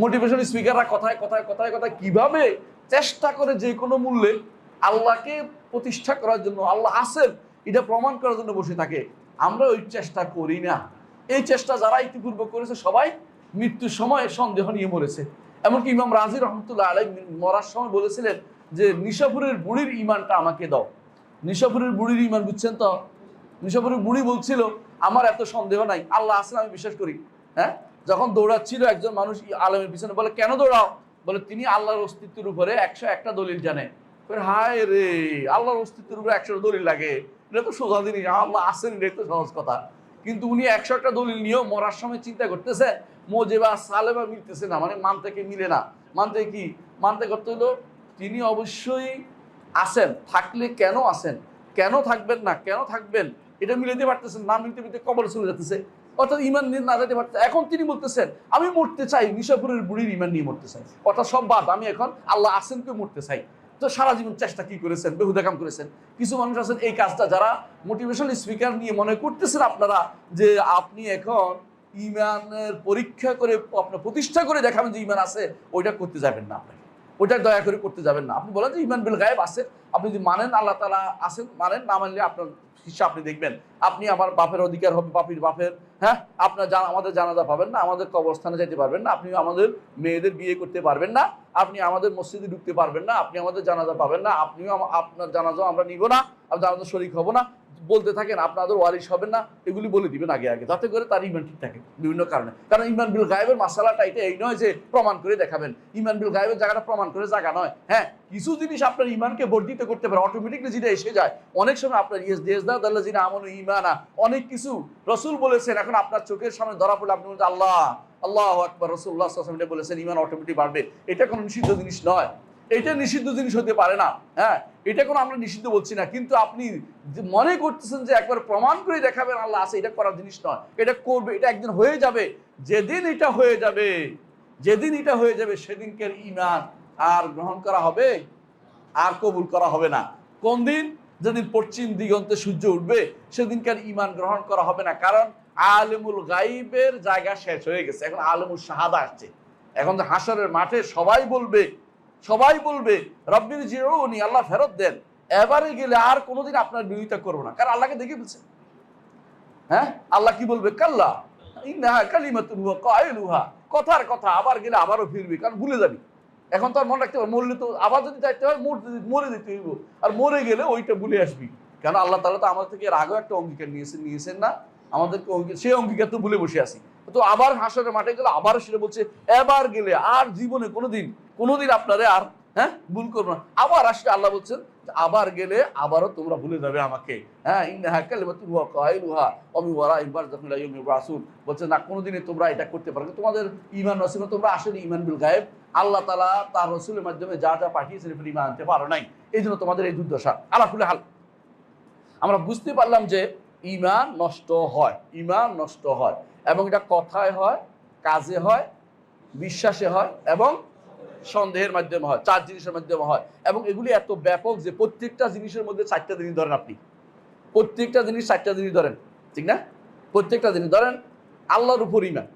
Motivation স্পিকাররা কথায় কথায় কথায় কথায় কীভাবে চেষ্টা করে যে কোনো মূল্যে আল্লাহকে প্রতিষ্ঠা করার জন্য, আল্লাহ আসেন এটা প্রমাণ করার জন্য বসে থাকে। আমরা ওই চেষ্টা করি না। এই চেষ্টা যারা ইতিপূর্ব করেছে, সবাই মৃত্যুর সময় সন্দেহ নিয়ে মরেছে। এমনকি ইমাম রাজি রহমতুল্লাহ আলাই মরার সময় বলেছিলেন যে, নিশাপুরের বুড়ির ইমানটা আমাকে দাও। নিশাপুরের বুড়ির ইমান বুঝছেন তো? নিশাপুরের বুড়ি বলছিল, আমার এত সন্দেহ নাই, আল্লাহ আসেন আমি বিশ্বাস করি। হ্যাঁ? যখন দৌড়াচ্ছিল একজন মানুষ আলেমের পিছনে, বলে, কেন দৌড়াও? বলে, তিনি আল্লাহর অস্তিত্বের উপরে একশো একটা দলিল জানে। হায় রে, আল্লাহর অস্তিত্বের উপরে একশো দলিল লাগে। এটা তো সোজা জিনিস, আল্লাহ আসেন এটা তো সহজ কথা। কিন্তু উনি একশো একটা দলিল নিয়েও মরার সময় চিন্তা করতেছে, মোজেবা সালেবা মিলতেছে না মানে মান থেকে মিলে না। মানতে কি? মানতে করতে হলো তিনি অবশ্যই আসেন থাকলে কেন আসেন কেন থাকবেন না? কেন থাকবেন? এটা মিলাতে পারতেছেন না মিলতে মিলতে কবর চলে যেতেছে অর্থাৎ ইমান নিয়ে না যেতে পারতেছে। এখন তিনি বলতেছেন, আমি মরতে চাই, নিশাপুরের বুড়ির ইমান নিয়ে মরতে চাই। অর্থাৎ সব বাদ, আমি এখন আল্লাহ আসেনকে মরতে চাই। তো সারা জীবন চেষ্টা কি করেছেন? বেহুদা কাম করেছেন। কিছু মানুষ আছেন এই কাজটা যারা মোটিভেশনাল স্পিকার নিয়ে মনে করতেছেন আপনারা যে আপনি এখন ইমানের পরীক্ষা করে, আপনার প্রতিষ্ঠা করে দেখাবেন যে ইমান আছে, ওইটা করতে যাবেন না আপনাকে। ওইটা দয়া করে করতে যাবেন না। আপনি বলেন যে ইমান বিল গায়েব আছে। আপনি যদি মানেন, আল্লাহ তালা আছেন, মানেন, না মানলে আপনার হিসাব আপনি দেখবেন। আপনি আমার বাপের অধিকার হবে, বাপির বাপের হ্যাঁ? আপনার জানা, আমাদের জানাজা পাবেন না, আমাদের কবরস্থানে যেতে পারবেন না, আপনি আমাদের মেয়েদের বিয়ে করতে পারবেন না, আপনি আমাদের মসজিদে ঢুকতে পারবেন না, আপনি আমাদের জানাজা পাবেন না, আপনিও আপনার জানাজাও আমরা নিব না জানাজা শরিক হব না। বলতে থাকেন আপনাদের ওয়ারিশ হবেন না, এগুলি বলে দিবেন আগে আগে, যাতে করে তার ইমান ঠিক থাকে বিভিন্ন কারণে। কারণ ইমান বিল গায়েবের মাসালাটা এটা এই নয় যে প্রমাণ করে দেখাবেন। ইমান বিল গায়েবের জায়গাটা প্রমাণ করে জায়গা নয়। হ্যাঁ কিছু জিনিস আপনার ইমানকে বর্ধিত করতে পারে অটোমেটিকলি যেটা এসে যায়, অনেক সময় আপনার ইয়েস দেশ দা দাল্লা জিনা আমন ইমানা অনেক কিছু রসুল বলেছেন, এখন আপনার চোখের সামনে ধরা পড়লে আপনি বলছেন আল্লাহ আল্লাহ আকবর, রসুল্লাহ বলেছেন, ইমান অটোমেটিক বাড়বে। এটা কোনো নিষিদ্ধ জিনিস নয়। এটা নিষিদ্ধ জিনিস হতে পারে না। হ্যাঁ এটা কোনো আমরা নিষিদ্ধ বলছি না। কিন্তু আপনি মনে করতেছেন যে একবার প্রমাণ করে দেখাবেন আল্লাহ আছে, এটা করার জিনিস নয়। এটা করবে, এটা একদিন হয়ে যাবে। যেদিন এটা হয়ে যাবে, যেদিন এটা হয়ে যাবে, সেদিনকার ইমান আর গ্রহণ করা হবে, আর কবুল করা হবে না। কোন দিন? যেদিন পশ্চিম দিগন্তে সূর্য উঠবে, সেদিনকার ইমান গ্রহণ করা হবে না। কারণ আলেমুল গাইবের জায়গা শেষ হয়ে গেছে। এখন আলেমুল শাহাদা আসছে। এখন হাসরের মাঠে সবাই বলবে সবাই বলবে, রব্বির জিরুনি আল্লাহ ফেরত দেন। এবারে গেলে আর কোনোদিন আপনার বিরোধিতা করব না। কারণ আল্লাহকে দেখে ফেলছে। হ্যাঁ? আল্লাহ কি বলবে? কাল্লা, ইন্নাহা কালিমাতুন হুয়া কায়লুহা। কথার কথা, আবার গেলে আবারও ফিরবি, কারণ ভুলে যাবি। এখন তো আর মনে রাখতে হবে, মরলে তো আবার যদি যাইতে হয় মরে যেতে হইব। আর মরে গেলে ওইটা ভুলে আসবি। কেন? আল্লাহ তালা তো আমাদের থেকে এর আগেও একটা অঙ্গীকার নিয়েছেন নিয়েছেন না? আমাদেরকে সেই অঙ্গীকার তো ভুলে বসে আছি। তো আবার হাসরের মাঠে গেলে আবার সেটা বলছে, এবার গেলে আর জীবনে কোনোদিন কোনোদিন আপনারে আর হ্যাঁ ভুল করব না। আবার আসলে আল্লাহ বলছেন, আবার গেলে আবারও তোমরা ভুলে যাবে আমাকে। হ্যাঁ বলছে, না, কোনোদিনই তোমরা এটা করতে পারবে। তোমাদের ঈমান নসিব তোমরা আসলে ইমান বিল গায়েব। আল্লাহ তাআলা তার রাসূলের মাধ্যমে যা যা পাঠিয়েছেন এর ইমান আনতে পারো নাই। এই জন্য তোমাদের এই দুর্দশা। আলা কুলি হাল। আমরা বুঝতে পারলাম যে ঈমান নষ্ট হয়, ইমান নষ্ট হয় এবং এটা কথায় হয়, কাজে হয়, বিশ্বাসে হয় এবং সন্দেহের মাধ্যমে হয়, চার জিনিসের মাধ্যমে হয় এবং এগুলি এত ব্যাপক যে প্রত্যেকটা জিনিসের মধ্যে চারটা জিনিস ধরেন আপনি। প্রত্যেকটা জিনিস চারটা জিনিস ধরেন, ঠিক না? প্রত্যেকটা জিনিস ধরেন আল্লাহর উপর ইমান,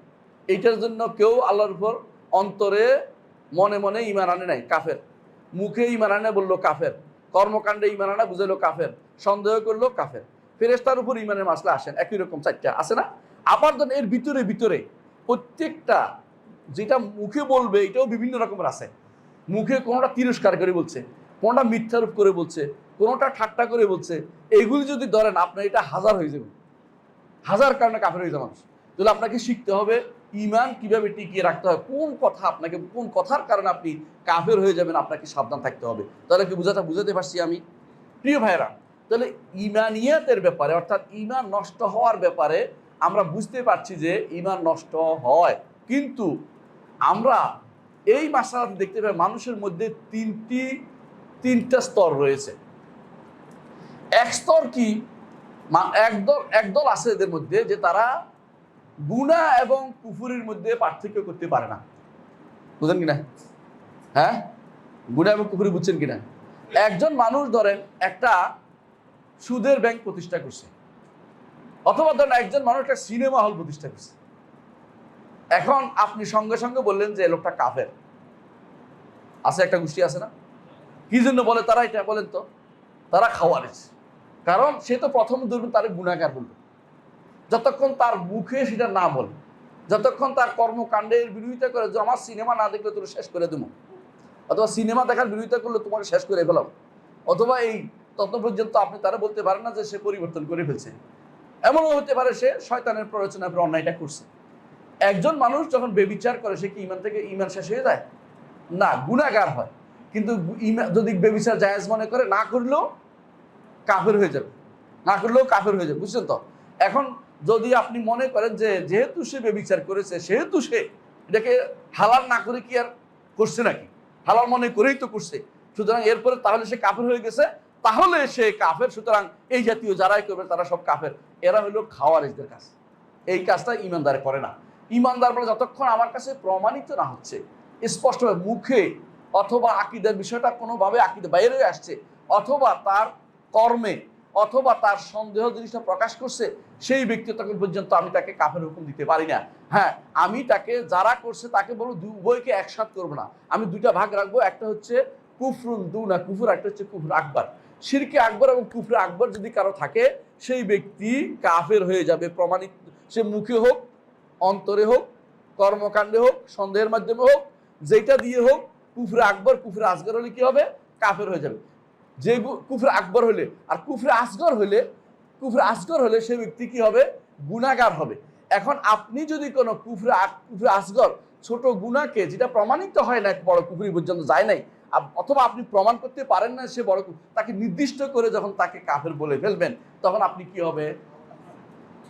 এইটার জন্য কেউ আল্লাহর উপর অন্তরে মনে মনে ইমান আনে নাই, কাফের। মুখে ইমান আনে বলল কাফের, কর্মকাণ্ডে ইমান আনা বুঝাইলো কাফের, সন্দেহ করল কাফের। ফেরেস্তার উপর ইমানের মাসলা আসেন, একই রকম চারটা, আছে না? আবার ধরেন এর ভিতরে ভিতরে প্রত্যেকটা যেটা মুখে বলবে, এটাও বিভিন্ন রকমের আছে। মুখে কোনোটা তিরস্কার করে বলছে, কোনোটা মিথ্যারূপ করে বলছে, কোনোটা ঠাট্টা করে বলছে, এগুলি যদি ধরেন, আপনার এটা হাজার হয়ে যাবে। হাজার কারণে কাফের হয়ে যাবে মানুষ। তাহলে আপনাকে শিখতে হবে ইমান কীভাবে টিকিয়ে রাখতে হয়, কোন কথা আপনাকে, কোন কথার কারণে আপনি কাফের হয়ে যাবেন, আপনাকে সাবধান থাকতে হবে। তাহলে কি বুঝাতে বুঝাতে পারছি আমি? প্রিয় ভাইরা তাহলে ইমানিয়াতের ব্যাপারে, অর্থাৎ ইমান নষ্ট হওয়ার ব্যাপারে আমরা বুঝতে পারছি যে ইমান নষ্ট হয়। কিন্তু আমরা এই মাসালাতে দেখতে পাই মানুষের মধ্যে তিনটি, তিনটা স্তর রয়েছে। এক স্তর কি? একদল একদল আছে এদের মধ্যে যে তারা গুণা এবং কুফুরির মধ্যে পার্থক্য করতে পারে না। বুঝেন কিনা হ্যাঁ? গুণা এবং কুফুরি বুঝছেন কিনা একজন মানুষ ধরেন একটা সুদের ব্যাংক প্রতিষ্ঠা করছে। অথবা ধরেন একজন মানুষ একটা সিনেমা হল প্রতিষ্ঠা করছে। এখন আপনি সঙ্গে সঙ্গে বললেন যে লোকটা কাফের। আছে একটা গোষ্ঠী আছে না? কি জন্য বলে তারা এটা বলেন তো? তারা খাওয়ারেজ। কারণ সে তো প্রথম ধরবেন তার গুণাগার বলবে যতক্ষণ তার মুখে সেটা না বলে, যতক্ষণ তার কর্মকাণ্ডের বিরোধিতা করে যে, আমার সিনেমা না দেখলে তোর শেষ করে দেবো। অথবা সিনেমা দেখার বিরোধিতা করলে তোমাকে শেষ করে ফেলাম অথবা, এই তত পর্যন্ত আপনি তারা বলতে পারেন না যে সে পরিবর্তন করে ফেলছে। এমনও হতে পারে সে শয়তানের প্ররোচনা করে অন্যায়টা করছে। একজন মানুষ যখন বেবিচার করে, সে কি ইমান থেকে ইমান শেষ হয়ে যায়? না গুণাগার হয়। কিন্তু যদি বেবিচার জায়েজ মনে করে, না করলেও কাফের হয়ে যাবে। না করলেও কাফের হয়ে যাবে, বুঝছেন তো? এখন যদি আপনি মনে করেন যে যেহেতু সে বেবিচার করেছে, সেহেতু সে এটাকে হালাল না করে কি আর করছে নাকি? হালাল মনে করেই তো করছে। সুতরাং এরপরে তাহলে সে কাফের হয়ে গেছে তাহলে সে কাফের, সুতরাং এই জাতীয় যারাই করবে, তারা সব কাফের। এরা হলো খাওয়ারিজদের কাজ। এই কাজটা ইমানদার করে না। ইমানদার বলে যতক্ষণ আমার কাছে প্রমাণিত না হচ্ছে, স্পষ্টভাবে মুখে অথবা আকিদের বিষয়টা কোনোভাবে আকিদে বাইরে আসছে, অথবা তার কর্মে অথবা তার সন্দেহ জিনিসটা প্রকাশ করছে, সেই ব্যক্তি তখন পর্যন্ত আমি তাকে কাফের হুকুম দিতে পারি না। হ্যাঁ আমি তাকে যারা করছে তাকে বলব উভয়কে একসাথ করব না। আমি দুইটা ভাগ রাখব, একটা হচ্ছে কুফরুন দু না কুফুর একটা হচ্ছে কুফর আকবর। শিরকে আকবর এবং কুফরে আকবর যদি কারও থাকে, সেই ব্যক্তি কাফের হয়ে যাবে। প্রমাণিত, সে মুখে হোক, অন্তরে হোক, কর্মকাণ্ডে হোক, সন্দেহের মাধ্যমে হোক যেটা দিয়ে হোক, কুফরে আকবর, কুফরে আসগর হলে কি হবে? কাফের হয়ে যাবে। যে কুফরে আকবর হলে, আর কুফরে আসগর হলে, কুফরে আসগর হলে সে ব্যক্তি কি হবে? গুণাগার হবে। এখন আপনি যদি কোনো কুফরে কুফরে আসগর, ছোট গুণাকে যেটা প্রমাণিত হয় না, বড় কুফরি পর্যন্ত যায় নাই অথবা আপনি প্রমাণ করতে পারেন না সে বড় তাকে নির্দিষ্ট করে যখন তাকে কাফের বলে ফেলবেন, তখন আপনি কি হবে?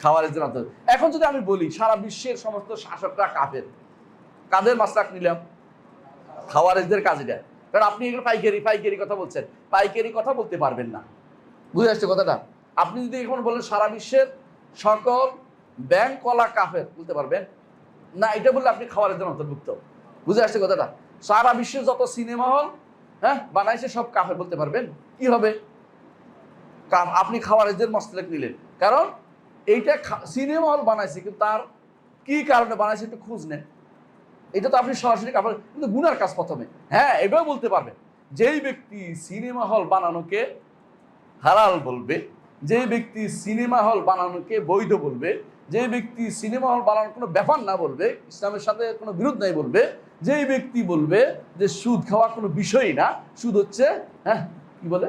খাওয়ারের অন্তর এখন যদি আমি বলি, সারা বিশ্বের সমস্ত শাসকরা কাফের, কাদের মাসলাক নিলাম? খাওয়ারেজদের কাজে দেয় কারণ আপনি এগুলো পাইকারি পাইকারি কথা বলছেন। পাইকারি কথা বলতে পারবেন না। বুঝে আসছে কথাটা? আপনি যদি এখন বলেন, সারা বিশ্বের সকল ব্যাংক কলা কাফের, বলতে পারবেন? না, এটা বললে আপনি খাওয়ারের জন্য অন্তর্ভুক্ত। বুঝে আসছে কথাটা? সারা বিশ্বের যত সিনেমা হল হ্যাঁ বানাইছে, সব কাফের বলতে পারবেন। কি হবে? কাম- আপনি খাওয়ারেজদের মস্তলেক নিলেন। কারণ এইটা সিনেমা হল বানাইছে, কিন্তু তার কি কারণে বানাইছে একটু খোঁজ নেন। এটা তো আপনি সরাসরি কাপড় কিন্তু গুনার কাজ প্রথমে। হ্যাঁ এটাও বলতে পারবেন। যেই ব্যক্তি সিনেমা হল বানানোকে হালাল বলবে যে ব্যক্তি সিনেমা হল বানানোকে বৈধ বলবে যে ব্যক্তি সিনেমা হল বানানোর কোনো ব্যাপার না বলবে, ইসলামের সাথে কোনো বিরোধ নাই বলবে যেই ব্যক্তি বলবে যে সুদ খাওয়া কোনো বিষয়ই না, সুদ হচ্ছে হ্যাঁ কি বলে?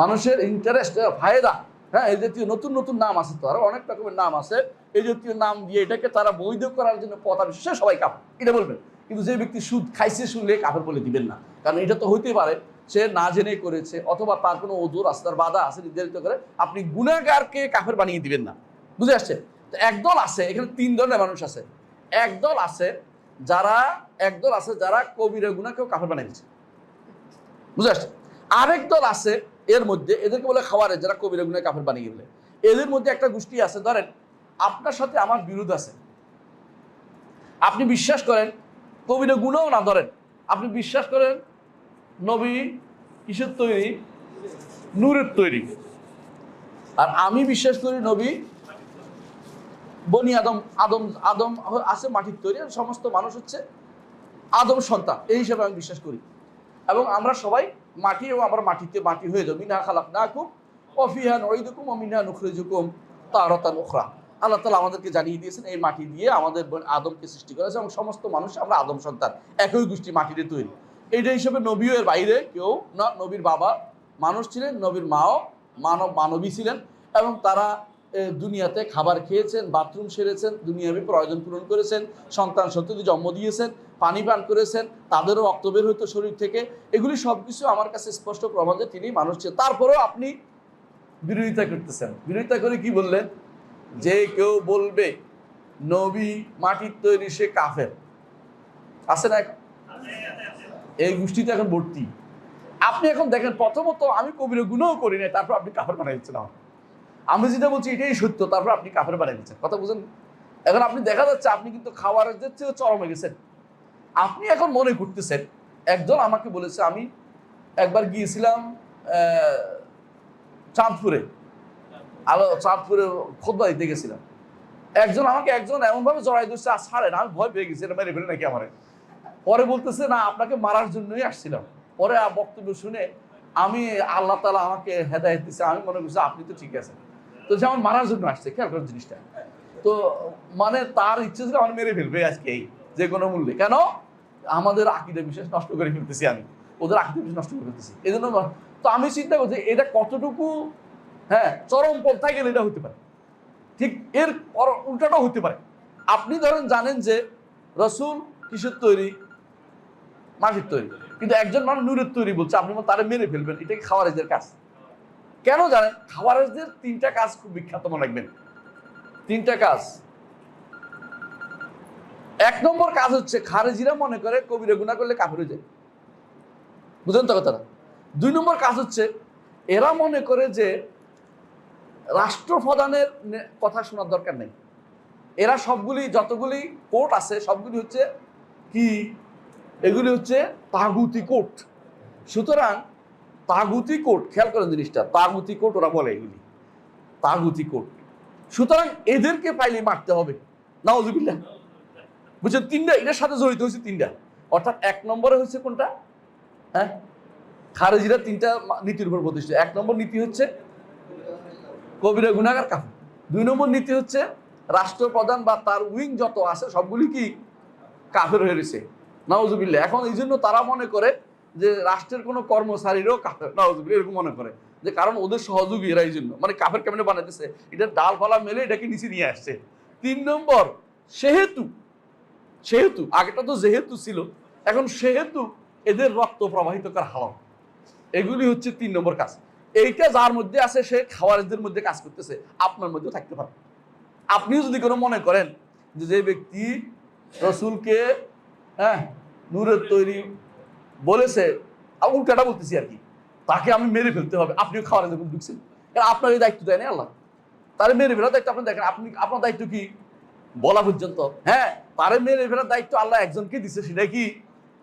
মানুষের ইন্টারেস্ট ফায়দা হ্যাঁ এই জাতীয় নতুন নতুন নাম আছে তো, আরও অনেক রকমের নাম আছে। এই জাতীয় নাম দিয়ে এটাকে তারা বৈধ করার জন্য পথা বিশ্বে সবাই কাপ এটা বলবেন। কিন্তু যে ব্যক্তি সুদ খাইছে, শুনলে কাপের বলে দিবেন না। কারণ এটা তো হইতে পারে, সে না জেনে করেছে, অথবা তার কোনো ওজোর রাস্তার বাধা আছে, নির্ধারিত করে আপনি গুণাগারকে কাফের বানিয়ে দিবেন না। বুঝে আসছে? তো একদল আছে, এখানে তিন ধরনের মানুষ আছে। একদল আছে যারা একদল আছে, যারা কবিরা গুণাকেও কাফের বানিয়ে দিচ্ছে বুঝে আসছে আরেক দল আছে, এর মধ্যে, এদেরকে বলে খাওয়ারে যারা কবিরা গুণায় কাফের বানিয়ে গেলে এদের মধ্যে একটা গোষ্ঠী আছে, ধরেন, আপনার সাথে আমার বিরোধ আছে। আপনি বিশ্বাস করেন কবিরা গুণও না, ধরেন, আপনি বিশ্বাস করেন, নবী কিসের তৈরি? নূরের তৈরি। আর আমি বিশ্বাস করি নবী বনি আদম আদম আদম আছে মাটির তৈরি সমস্ত মানুষ হচ্ছে আদম সন্তান। এই হিসাবে আমি বিশ্বাস করি। এবং আমরা সবাই মাটি এবং আমরা মাটিতে মাটি হয়ে যাব। মিনা খালাক না কুম অফিহা নইদুকুম ও মিনা নুখরিজুকুম তারতান উখরা। আল্লাহ তালা আমাদেরকে জানিয়ে দিয়েছেন, এই মাটি দিয়ে আমাদের আদমকে সৃষ্টি করেছে এবং সমস্ত মানুষ আমরা আদম সন্তান, একই গোষ্ঠী মাটিতে তৈরি। এইটা হিসেবে নবীও এর বাইরে কেউ না, নবীর বাবা মানুষ ছিলেন, নবীর মাও মানব মানবী ছিলেন এবং তারা দুনিয়াতে খাবার খেয়েছেন, বাথরুম সেরেছেন দুনিয়াবী প্রয়োজন পূরণ করেছেন, সন্তান সন্ততি জন্ম দিয়েছেন, পানি পান করেছেন, তাদেরও রক্ত বের হইতো শরীর থেকে। এগুলি সব কিছু আমার কাছে স্পষ্ট প্রমাণ যে তিনি মানুষ ছিলেন। তারপরেও আপনি বিরোধিতা করতেছেন। বিরোধিতা করে কি বললেন? যে কেউ বলবে, নবী মাটির তৈরি, সে কাফের। আছে না? এই গোষ্ঠীতে এখন ভর্তি। আপনি এখন দেখেন, প্রথমত আমি কবির গুণও করি না তারপর আপনি কাফের বানাই দিচ্ছেন আমার। আমি যেটা বলছি এটাই সত্য, তারপর আপনি কাফের বানাই দিচ্ছেন। কথা বুঝেন? এখন আপনি দেখা যাচ্ছে আপনি কিন্তু খাবারের চেয়েও চরমে গেছেন আপনি এখন মনে করতেছেন, একজন আমাকে বলেছে, আমি একবার গিয়েছিলাম চাঁদপুরে। আলো, চাঁদপুরে খোদবা দিতে গেছিলাম। একজন আমাকে একজন এমন ভাবে জড়াই দিচ্ছে আর ছাড়েন, আমি ভয় পেয়ে গেছি, এটা মেরে ফেলে নাকি আমারে? পরে বলতেছে, না, আপনাকে মারার জন্যই আসছিলাম। পরে বক্তব্য শুনে আমি আল্লাহ তালা আমাকে হেদায়ত দিচ্ছে আমি মনে করছি আপনি তো ঠিক আছেন। তো যেমন মারার জন্য আসছে, খেয়াল করেন জিনিসটা। তো মানে তার ইচ্ছে ছিল আমার মেরে ফেলবে আজকে এই, যে কোনো মূল্যে। কেন? আমাদের আকিদা বিশ্বাস নষ্ট করে ফেলতেছি আমি। ওদের আকিদা বিশ্বাস নষ্ট করে ফেলতেছি। এই জন্য তো আমি চিন্তা করছি, এটা কতটুকু হ্যাঁ চরম পন্থায় গেলে এটা হতে পারে? ঠিক এর উল্টাটাও হতে পারে। আপনি ধরেন জানেন যে রসুল কিসের তৈরি? মাটির তৈরি। কিন্তু একজন মানুষ নূরের তৈরি বলছে, আপনি তারা মেরে ফেলবেন এটা কি খাওয়ারেজদের কাজ। কেন জানেন? খাওয়ারেজদের তিনটা কাজ খুব বিখ্যাত, মনে রাখবেন। তিনটা কাজ। এক নম্বর কাজ হচ্ছে খারেজিরা মনে করে কবিরা গুণা করলে কাফের হয়ে যায়। বুঝলেন তো কথাটা? দুই নম্বর কাজ হচ্ছে এরা মনে করে যে রাষ্ট্রপ্রধানের কথা শোনার দরকার নেই। এরা সবগুলি, যতগুলি কোর্ট আছে, সবগুলি হচ্ছে কি? এগুলি হচ্ছে তাগুতি কোর্ট। সুতরাং তাগুতি কোর্ট খেয়াল করেন জিনিসটা, তাগুতি কোর্ট ওরা বলে এগুলি। তাগুতি কোর্ট সুতরাং এদেরকে পাইলে মারতে হবে। নাওজুবিল্লাহ বুঝছেন, তিনটা, এটার সাথে জড়িত হয়েছে তিনটা। অর্থাৎ এক নম্বরে হচ্ছে কোনটা? হ্যাঁ? খারেজিরা তিনটা নীতির উপর প্রতিষ্ঠিত। এক নম্বর নীতি হচ্ছে কবিরা গুণাগার কাফের। দুই নম্বর নীতি হচ্ছে রাষ্ট্রপ্রধান বা তার উইং যত আছে সবগুলি কি কাফের হয়ে রয়েছে। নওয়াজুবিল্লা এখন এই জন্য তারা মনে করে যে রাষ্ট্রের কোনো কর্মচারীরও নওয়াজুবিল্লা এরকম মনে করে। যে কারণ ওদের সহযোগী এরা এই জন্য। মানে কাফের কেমনে বানাইতেছে? এটা ডালপালা মেলে এটাকে নিচে নিয়ে আসছে। তিন নম্বর, সেহেতু। সেহেতু, আগেটা তো যেহেতু ছিল, এখন সেহেতু এদের রক্ত প্রবাহিত করা হাওয়া এগুলি হচ্ছে তিন নম্বর কাজ। এইটা যার মধ্যে আছে, সে খাওয়ারদের মধ্যে কাজ করতেছে, আপনার মধ্যেও থাকতে পারে। আপনিও যদি কোনো মনে করেন যে যে ব্যক্তি রসুলকে হ্যাঁ নূরের তৈরি বলেছে উল্টাটা বলতেছি আর কি। তাকে আমি মেরে ফেলতে হবে। আপনিও খাওয়ার যখন ঢুকছেন কারণ আপনার এই দায়িত্ব দেয় না আল্লাহ তাহলে মেরে ফেলার দায়িত্ব আপনি দেখেন, আপনি, আপনার দায়িত্ব কি? বলা পর্যন্ত। হ্যাঁ তারে মেরে ফেলার দায়িত্ব আল্লাহ একজনকে দিচ্ছে সেটা কি?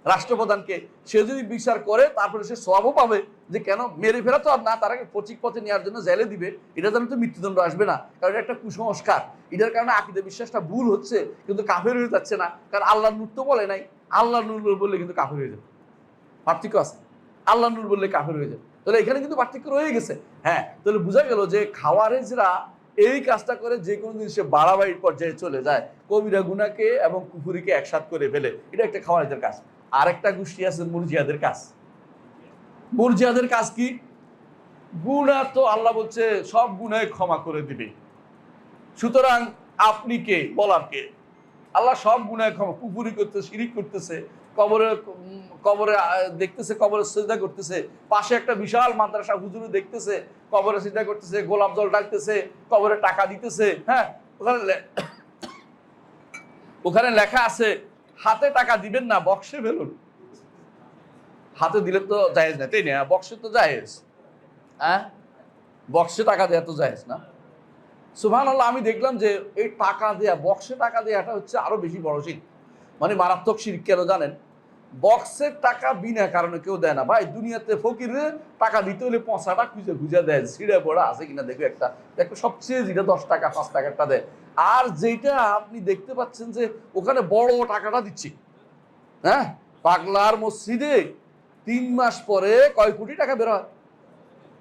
রাষ্ট্রপ্রধানকে। সে যদি বিচার করে, তারপরে সে সবও পাবে যে, কেন? মেরে ফেলা তো আর না তারাকে পচিক পথে নেওয়ার জন্য জেলে দিবে। এটা যেন তো মৃত্যুদণ্ড আসবে না। কারণ এটা একটা কুসংস্কার। এটার কারণে আকিদে বিশ্বাসটা ভুল হচ্ছে, কিন্তু কাফের হয়ে যাচ্ছে না। কারণ আল্লাহ নূর তো বলে নাই। আল্লাহ নূর বললে কিন্তু কাফের হয়ে যাবে। পার্থক্য আছে। আল্লাহ নূর বললে কাফের হয়ে যাবে। তাহলে এখানে কিন্তু পার্থক্য রয়ে গেছে। হ্যাঁ তাহলে বোঝা গেল যে খাওয়ারেজরা এই কাজটা করে যে কোনো জিনিস বাড়াবাড়ির পর্যায়ে চলে যায়। কবিরা গুনাকে এবং কুফুরিকে একসাথ করে ফেলে। এটা একটা খাওয়ারেজের কাজ। আরেকটা গোষ্ঠী আছে মুরজিয়াদের কাজ। মুরজিয়াদের কাজ কি? গুণা তো আল্লাহ বলছে সব গুণায় ক্ষমা করে দিবে। সুতরাং আপনি কে? বলার কে? আল্লাহ সব গুণায় ক্ষমা কুপুরি করতেছে, শিরিক করতেছে। কবরে কবরে দেখতেছে, কবরে সিজদা করতেছে। পাশে একটা বিশাল মাদ্রাসা হুজুরে দেখতেছে, কবরে সিজদা করতেছে, গোলাপ জল ডাকতেছে কবরে টাকা দিতেছে হ্যাঁ? ওখানে ওখানে লেখা আছে, হাতে টাকা দিবেন না, বক্সে ফেলুন। হাতে দিলে তো জায়েজ না, তাই না? বক্সে তো জায়েজ। হ্যাঁ? বক্সে টাকা দেওয়া তো জায়েজ না। সুভান আমি দেখলাম যে এই টাকা দেয়া, বক্সে টাকা দেওয়াটা হচ্ছে আরও বেশি বড় শির। মানে মারাত্মক শির, কেন জানেন? বক্সের টাকা বিনা কারণে কেউ দেয় না। ভাই, দুনিয়াতে ফকিরে টাকা দিতে হলে পঁচাটা খুঁজে খুঁজে দেয়, ছিঁড়ে পড়া আছে কিনা দেখো একটা। দেখো সবচেয়ে যেটা দশ টাকা, পাঁচ টাকাটা দেয়। আর যেটা আপনি দেখতে পাচ্ছেন যে ওখানে বড় টাকাটা দিচ্ছি। হ্যাঁ? পাগলার মসজিদে তিন মাস পরে কয় কোটি টাকা বের হয়?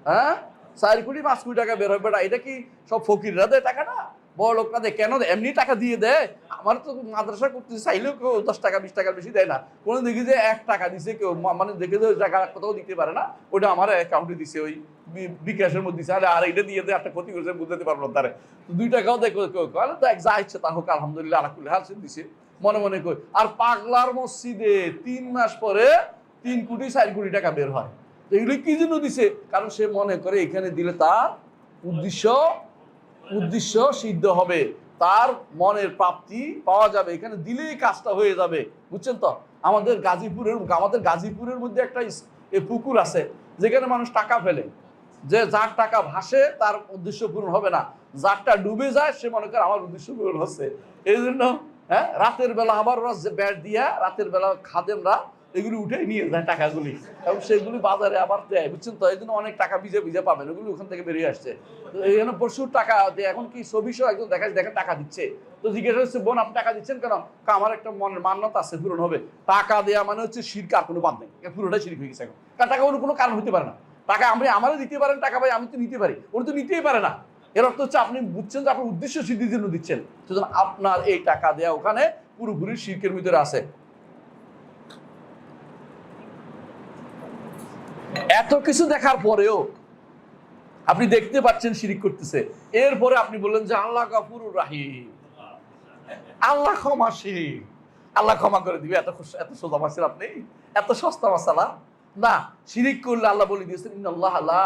হ্যাঁ? চার কোটি, পাঁচ কোটি টাকা বের হয়। বেটা, এটা কি সব ফকিররা দেয় টাকাটা? বড় লোকরা দেয়। কেন এমনি টাকা দিয়ে দেয়। আমার তো মাদ্রাসা করতে চাইলেও কেউ দশ টাকা বিশ টাকার বেশি দেয় না। কোনো দেখি যে এক টাকা দিছে কেউ মানে দেখে যে টাকা কোথাও দিতে পারে না ওটা আমার অ্যাকাউন্টে দিছে, ওই বিকাশের মধ্যে দিছে। আরে এটা দিয়ে দেয়, একটা ক্ষতি করেছে বুঝতে পারব না তারে। তো দুই টাকাও দেখো কেউ কেউ আরে দেখ যা ইচ্ছে তা হোক, আলহামদুলিল্লাহ আলাকুল্লাহ দিছে। মনে মনে কই আর পাগলার মসজিদে তিন মাস পরে তিন কোটি, চার কোটি টাকা বের হয়। তো এগুলো কি জন্য দিছে? কারণ সে মনে করে এখানে দিলে তার উদ্দেশ্য উদ্দেশ্য সিদ্ধ হবে। তার মনের প্রাপ্তি পাওয়া যাবে। এখানে দিলেই কাজটা হয়ে যাবে। বুঝছেন তো? আমাদের গাজীপুরের আমাদের গাজীপুরের মধ্যে একটা পুকুর আছে, যেখানে মানুষ টাকা ফেলে। যে যার টাকা ভাসে, তার উদ্দেশ্য পূরণ হবে না। যারটা ডুবে যায়, সে মনে করে আমার উদ্দেশ্য পূরণ হচ্ছে। এই জন্য হ্যাঁ রাতের বেলা আবার ওরা ব্যাট দিয়া, রাতের বেলা খাদেমরা এগুলি উঠে নিয়ে যায় টাকাগুলি। এবং সেগুলি বাজারে আবার দেয়, বুঝছেন তো? এই অনেক টাকা ভিজে ভিজে পাবেন, ওগুলি ওখান থেকে বেরিয়ে আসছে। তো এখানে প্রচুর টাকা এখন কি ছবি সহ একজন দেখা দেখেন টাকা দিচ্ছে। তো জিজ্ঞাসা হচ্ছে বোন, আপনি টাকা দিচ্ছেন কেন? আমার একটা মনের মান্যতা আছে, পূরণ হবে। টাকা দেওয়া মানে হচ্ছে শিরক, আর কোনো বাদ নেই। পুরোটাই শিরক হয়ে গেছে এখন। কারণ টাকা কোনো কারণ হতে পারে না। টাকা আপনি, আমারও দিতে পারেন, টাকা ভাই, আমি তো নিতে পারি। উনি তো নিতেই পারে না। এর অর্থ হচ্ছে, আপনি বুঝছেন যে আপনার উদ্দেশ্য সিদ্ধির জন্য দিচ্ছেন। সুতরাং আপনার এই টাকা দেওয়া ওখানে পুরোপুরি শিরকের ভিতরে আছে। এত কিছু দেখার পরেও আপনি দেখতে পাচ্ছেন শিরিক করতেছে। এরপরে আপনি বললেন যে, আল্লাহ কাপুর রাহিম। আল্লাহ ক্ষমাশীল আল্লাহ ক্ষমা করে দিবে। এত এত সোজা মাসের আপনি? এত সস্তা মশালা না, শিরিক করলে আল্লাহ বলে দিয়েছেন, ইন্নাল্লাহ লা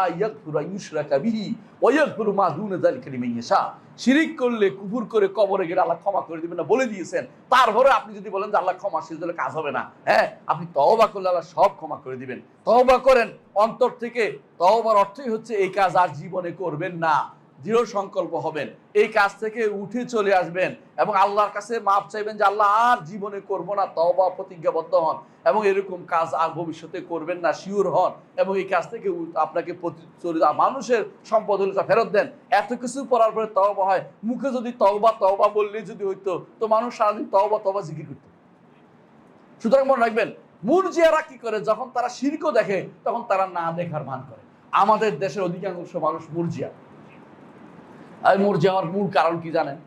ইউশরাকা বিহি ওয়া মা দুনা যালিকা লিমান ইয়াশা। শিরিক করলে, কুফর করে কবরে গেলে আল্লাহ ক্ষমা করে দিবেন না, বলে দিয়েছেন। তারপরে আপনি যদি বলেন যে আল্লাহ ক্ষমাশীল তাহলে কাজ হবে না হ্যাঁ আপনি তওবা করলে আল্লাহ সব ক্ষমা করে দিবেন। তওবা করেন, অন্তর থেকে তওবার অর্থই হচ্ছে এই কাজ আর জীবনে করবেন না। দৃঢ় সংকল্প হবেন। এই কাজ থেকে উঠে চলে আসবেন এবং আল্লাহর কাছে মাপ চাইবেন যে, আল্লাহ, আর জীবনে করব না, তওবা প্রতিজ্ঞাবদ্ধ হন এবং এরকম কাজ আর ভবিষ্যতে করবেন না, শিওর হন এবং এই কাজ থেকে আপনাকে প্রতি- মানুষের সম্পদ হলে তা ফেরত দেন। এত কিছু পড়ার পরে তওবা হয়। মুখে যদি তওবা তওবা বললে যদি হইতো, তো মানুষ সারাদিন তওবা তওবা জিকির করতো। সুতরাং মনে রাখবেন, মুরজিয়ারা কি করে? যখন তারা শিরকও দেখে, তখন তারা না দেখার ভান করে। আমাদের দেশের অধিকাংশ মানুষ মুরজিয়া। আর মুরজিয়া হওয়ার মূল কারণ কি জানেন?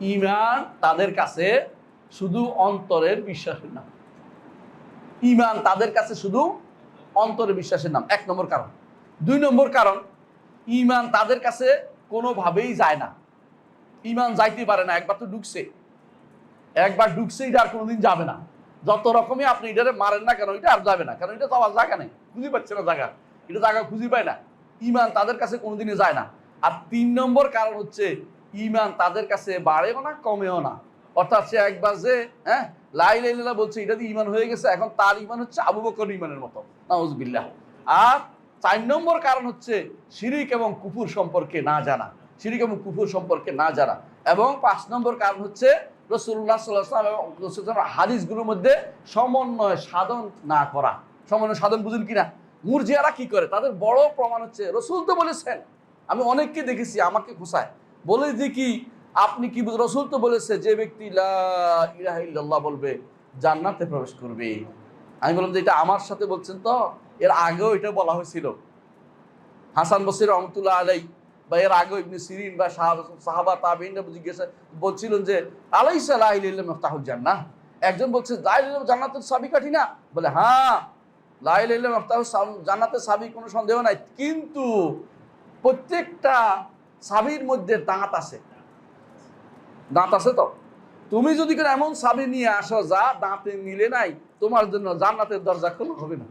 ইমান তাদের কাছে শুধু অন্তরের বিশ্বাসের নাম। ইমান তাদের কাছে শুধু অন্তরের বিশ্বাসের নাম। এক নম্বর কারণ। দুই নম্বর কারণ, ইমান তাদের কাছে কোনোভাবেই যায় না। ইমান যাইতে পারে না, একবার তো ঢুকছে। একবার ঢুকছে, এটা আর কোনোদিন যাবে না। যত রকমই আপনি এটারে মারেন না কেন, এটা আর যাবে না। কারণ এটা তো আমার জায়গা নেই। খুঁজে পাচ্ছে না জায়গা। এটা জায়গা খুঁজে পায় না। ইমান তাদের কাছে কোনোদিনই যায় না। আর তিন নম্বর কারণ হচ্ছে ইমান তাদের কাছে বাড়েও না, কমেও না। অর্থাৎ সে একবার যে হ্যাঁ লাই লাইলা বলছে, এটা দিয়ে ইমান হয়ে গেছে, এখন তার ইমান হচ্ছে আবু বকর ইমানের মতো। নাউজবিল্লাহ। আর চার নম্বর কারণ হচ্ছে, শিরিক এবং কুফুর সম্পর্কে না জানা। শিরিক এবং কুফুর সম্পর্কে না জানা। এবং পাঁচ নম্বর কারণ হচ্ছে রসুল্লাহ সাল্লাম এবং হাদিসগুলোর মধ্যে সমন্বয় সাধন না করা। সমন্বয় সাধন বুঝুন কিনা? মুরজিয়ারা কি করে? তাদের বড় প্রমাণ হচ্ছে, রসুল তো বলেছেন আমি অনেককে দেখেছি আমাকে খোসায় বলে যে কি, আপনি কি রসুল তো বলেছে, যে ব্যক্তি ইল্লাল্লাহ বলবে, জান্নাতে প্রবেশ করবে। আমি বললাম যে, এটা আমার সাথে বলছেন তো? এর আগেও এটা বলা হয়েছিল। হাসান বসির রহমতুল্লাহ আলাই বা এর আগেও ইবনে সিরিন বা সাহাব- সাহাবা তাবিন জিজ্ঞাসা, বলছিলেন যে আলাই ইল্লাল্লাহ মাফতাহুল জান্নাহ? একজন বলছে জান্নাতের চাবি কাঠি না? বলে হ্যাঁ লা ইলাহা ইল্লাল্লাহ জান্নাতের চাবি কোনো সন্দেহ নাই। কিন্তু প্রত্যেকটা চাবির মধ্যে দাঁত আছে। দাঁত আছে তো? তুমি যদি করে এমন চাবি নিয়ে আসো যা দাঁতে মিলে নাই, তোমার জন্য জান্নাতের দরজা খোলা হবে না।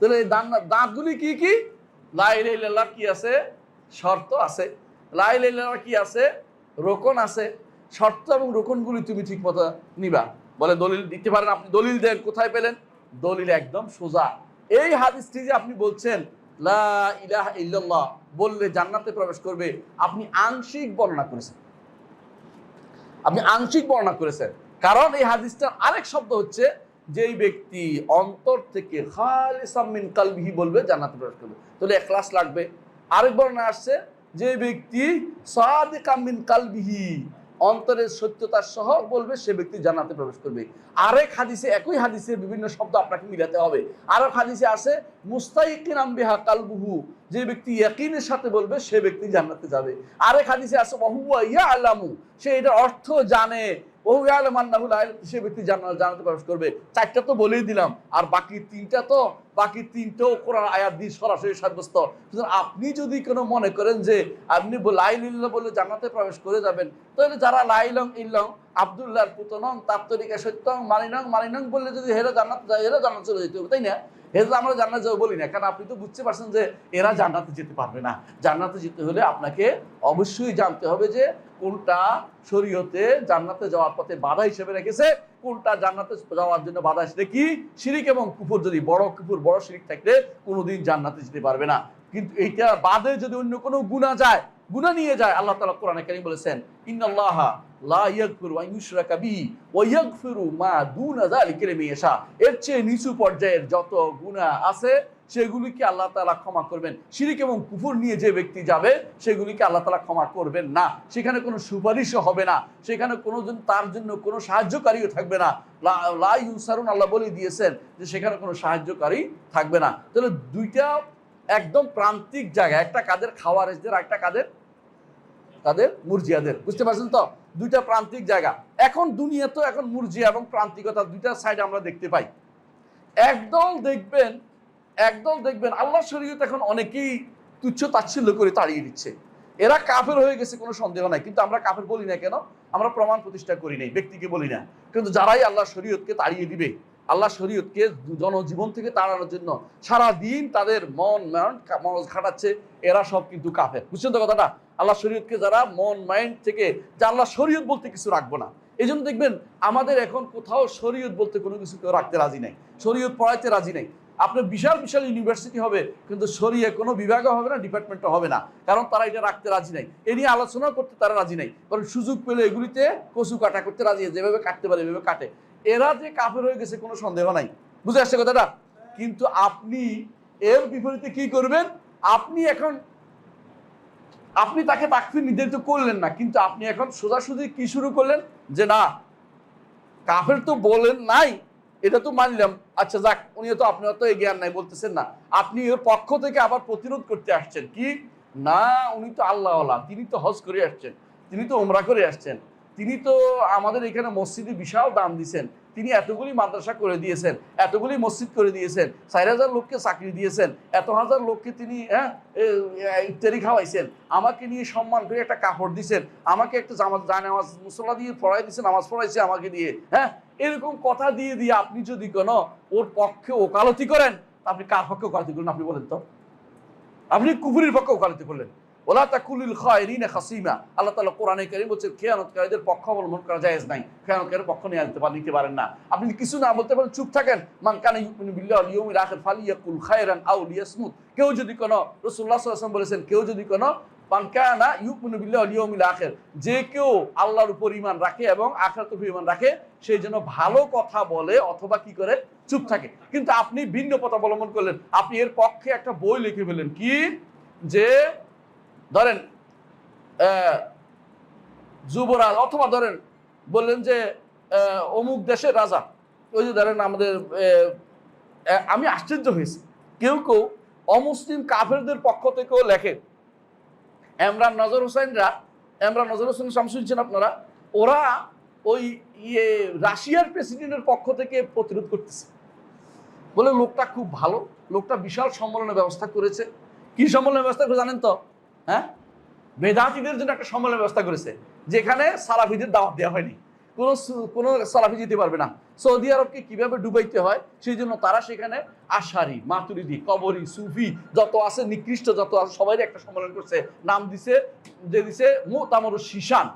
তাহলে এই দান- দাঁতগুলি কি কি? লাইলার কি আছে? শর্ত আছে। লাইলার কি আছে? রোকন আছে। শর্ত এবং রোকনগুলি তুমি ঠিক মতো নিবা। বলে দলিল দিতে পারেন, আপনি দলিল দেন, কোথায় পেলেন? দলিল একদম সোজা। এই হাদিসটি যে আপনি বলছেন বললে জান্নাতে প্রবেশ করবে, আপনি আংশিক বর্ণনা করেছেন। আপনি আংশিক বর্ণনা করেছেন। কারণ এই হাদিসটার আরেক শব্দ হচ্ছে, যেই ব্যক্তি অন্তর থেকে কালবিহি বলবে, জান্নাতে প্রবেশ করবে। তাহলে এখলাস লাগবে। আরেক বর্ণনা আসছে যে ব্যক্তি সাদিকাম মিন কালবিহি অন্তরের সত্যতার সহ বলবে, সে ব্যক্তি জানাতে প্রবেশ করবে। আরেক হাদিসে, একই হাদিসের বিভিন্ন শব্দ আপনাকে মিলাতে হবে। আরেক হাদিসে আছে, মুস্তাইকিন আম্বিহা কালবুহু, যে ব্যক্তি ইয়াকিনের সাথে বলবে, সে ব্যক্তি জান্নাতে যাবে। আরেক হাদিসে আছে মহুয়া ইয়া আলামু সে এটার অর্থ জানে। আলম সে ব্যক্তি জান্নাত প্রবেশ করবে। চারটা তো বলেই দিলাম, আর বাকি তিনটা তো বাকি কোরআন আয়াত দিয়ে সরাসরি সাব্যস্ত। সুতরাং আপনি যদি কোনো মনে করেন যে আপনি লাইল ইল্লাহ বলে জান্নাতে প্রবেশ করে যাবেন, তাহলে যারা লাইলং ইল্লং আবদুল্লাহর পুতনং তাত্তরিকা সত্যং মালিনং মালিনং বললে যদি হেরা জান্নাত যায় এরা জান্নাত চলে যেতে হবে, তাই না? হেরা আমরা জান্নাত যাব বলি না, কারণ আপনি তো বুঝতে পারছেন যে এরা জান্নাতে যেতে পারবে না। জান্নাতে যেতে হলে আপনাকে অবশ্যই জানতে হবে যে কোনটা শরীয়তে জান্নাতে যাওয়ার পথে বাধা হিসেবে রেখেছে। কোনটা জান্নাতে যাওয়ার জন্য বাধা হিসেবে কি? শিরিক এবং কুকুর যদি বড় কুকুর বড় শিরিক থাকলে কোনোদিন জান্নাতে যেতে পারবে না। কিন্তু এইটা বাদে যদি অন্য কোনো গুণা যায়, গুনাহ নিয়ে যায়, আল্লাহ তাআলা কোরআনে কারীম বলেছেন, ইন্নাল্লাহা এর চেয়ে নিচু পর্যায়ের যত গুনাহ আছে সেগুলিকে আল্লাহ তালা ক্ষমা করবেন। শিরিক এবং কুফর নিয়ে যে ব্যক্তি যাবে, সেগুলিকে আল্লাহ তালা ক্ষমা করবেন না। সেখানে কোনো সুপারিশও হবে না। সেখানে কোনো তার জন্য কোনো সাহায্যকারীও থাকবে না। লা- লা ইউসারুন, আল্লাহ বলে দিয়েছেন যে সেখানে কোনো সাহায্যকারী থাকবে না। তাহলে দুইটা একদম প্রান্তিক জায়গা, একটা কাদের খাওয়ারেজদের একটা কাদের? তাদের মুরজিয়াদের। বুঝতে পারছেন তো? দুইটা প্রান্তিক জায়গা। এখন দুনিয়া তো এখন মুরজিয়া এবং প্রান্তিকতা, দুইটা সাইড আমরা দেখতে পাই। একদল দেখবেন একদল দেখবেন আল্লাহ শরীয়ত এখন অনেকেই তুচ্ছ তাচ্ছিল্য করে তাড়িয়ে দিচ্ছে। এরা কাফের হয়ে গেছে, কোনো সন্দেহ নাই। কিন্তু আমরা কাফের বলি না কেন? আমরা প্রমাণ প্রতিষ্ঠা করি নাই, ব্যক্তিকে বলি না। কিন্তু যারাই আল্লাহ শরীয়তকে তাড়িয়ে দিবে আল্লাহ শরীয়তকে জনজীবন থেকে তাড়ানোর জন্য সারা দিন তাদের মন মন মন খাটাচ্ছে, এরা সব কিন্তু কাফের। বুঝছেন তো কথাটা? আল্লাহ শরীয়তকে যারা মন মাইন্ড থেকে, যে আল্লাহ শরীয়ত বলতে কিছু রাখব না। এই জন্য দেখবেন, আমাদের এখন কোথাও শরীয়ত বলতে কোনো কিছু কেউ রাখতে রাজি নাই। শরীয়ত পড়াইতে রাজি নাই। আপনার বিশাল বিশাল ইউনিভার্সিটি হবে, কিন্তু সরিয়ে কোনো বিভাগও হবে না ডিপার্টমেন্টও হবে না। কারণ তারা এটা রাখতে রাজি নাই। এ নিয়ে আলোচনা করতে তারা রাজি নাই। কারণ সুযোগ পেলে এগুলিতে কচু কাটা করতে রাজি যেভাবে কাটতে পারে, এভাবে কাটে। এরা যে কাফের হয়ে গেছে, কোনো সন্দেহ নাই। বুঝে আসছে কথাটা? কিন্তু আপনি এর বিপরীতে কি করবেন? আপনি এখন, আপনি তাকে তাকফির নির্ধারিত করলেন না, কিন্তু আপনি এখন সোজাসুজি কি শুরু করলেন? যে না, কাফের তো বলেন নাই এটা তো মানলাম। আচ্ছা যাক উনি তো আপনার তো জ্ঞান নাই, বলতেছেন না। আপনি ওর পক্ষ থেকে আবার প্রতিরোধ করতে আসছেন। কি? না, উনি তো আল্লাহ তিনি তো হজ করে আসছেন, তিনি তো ওমরা করে আসছেন। তিনি তো আমাদের এখানে মসজিদে বিশাল দান দিছেন। তিনি এতগুলি মাদ্রাসা করে দিয়েছেন, এতগুলি মসজিদ করে দিয়েছেন, চার হাজার লোককে চাকরি দিয়েছেন, এত হাজার লোককে তিনি হ্যাঁ এ- খাওয়াইছেন, আমাকে নিয়ে সম্মান করে একটা কাপড় দিছেন, আমাকে একটা জামাত জায় নামাজ মুসল্লা দিয়ে পড়াই দিয়েছেন নামাজ পড়াইছে আমাকে দিয়ে হ্যাঁ? এরকম কথা দিয়ে দিয়ে আপনি যদি কোনো ওর পক্ষে ওকালতি করেন আপনি কার পক্ষে ওকালতি করলেন আপনি বলেন তো? আপনি কুফুরির পক্ষে ওকালতি করলেন। ওলা তাকুলিল খায়রিনা খাসিমা। আল্লাহ তাআলা কোরআনে কারীম বলছে খেয়ানতকারীদের পক্ষ অবলম্বন করা জায়েজ নাই। খেয়ানতকারীর পক্ষ নিয়ে পারেন নিতে পারেন না। আপনি কিছু না বলতে পারেন, চুপ থাকেন। মান কানা ইউমিনু ওয়াল ইয়াউমিল আখির ফালিয়াকুল খায়রান আও লিয়াসমুত। কেউ যদি কোনো রাসূলুল্লাহ সাল্লাল্লাহু আলাইহি ওয়াসাল্লাম বলেছেন, কেউ যদি কোনো মান কানা ইউমিনু বিল্লাহি ওয়াল ইয়াউমিল আখির, যে কেউ আল্লাহর উপর ঈমান রাখে এবং আখিরাতের উপর ঈমান রাখে সেই জন্য ভালো কথা বলে অথবা কি করে, চুপ থাকে। কিন্তু আপনি ভিন্ন পথ অবলম্বন করলেন। আপনি এর পক্ষে একটা বই লিখে ফেললেন। কি? যে ধরেন যুবরাজ, অথবা ধরেন বললেন যে অমুক দেশের রাজা। ওই যে ধরেন আমাদের আমি আশ্চর্য হয়েছি। কেউ কেউ অমুসলিম কাফেরদের পক্ষ থেকেও লেখে এমরান নজর হোসেনরা এমরান নজর হোসেন নাম শুনছেন আপনারা? ওরা ওই ইয়ে রাশিয়ার প্রেসিডেন্টের পক্ষ থেকে প্রতিরোধ করতেছে। বলে, লোকটা খুব ভালো, লোকটা বিশাল সম্মেলনের ব্যবস্থা করেছে। কি সম্মেলনের ব্যবস্থা করে জানেন তো? হ্যাঁ? বেদাতিদের জন্য একটা সম্মেলনের ব্যবস্থা করেছে, যেখানে সালাফিদের দাওয়াত দেওয়া হয়নি। কোনো কোনো সালাফি যেতে পারবে না। সৌদি আরবকে কীভাবে ডুবাইতে হয়, সেই জন্য তারা সেখানে আশারি, মাতুরিদি, কবরি, সুফি যত আছে, নিকৃষ্ট যত আছে সবাই একটা সম্মেলন করছে। নাম দিছে যে দিছে মোতামর শিশান।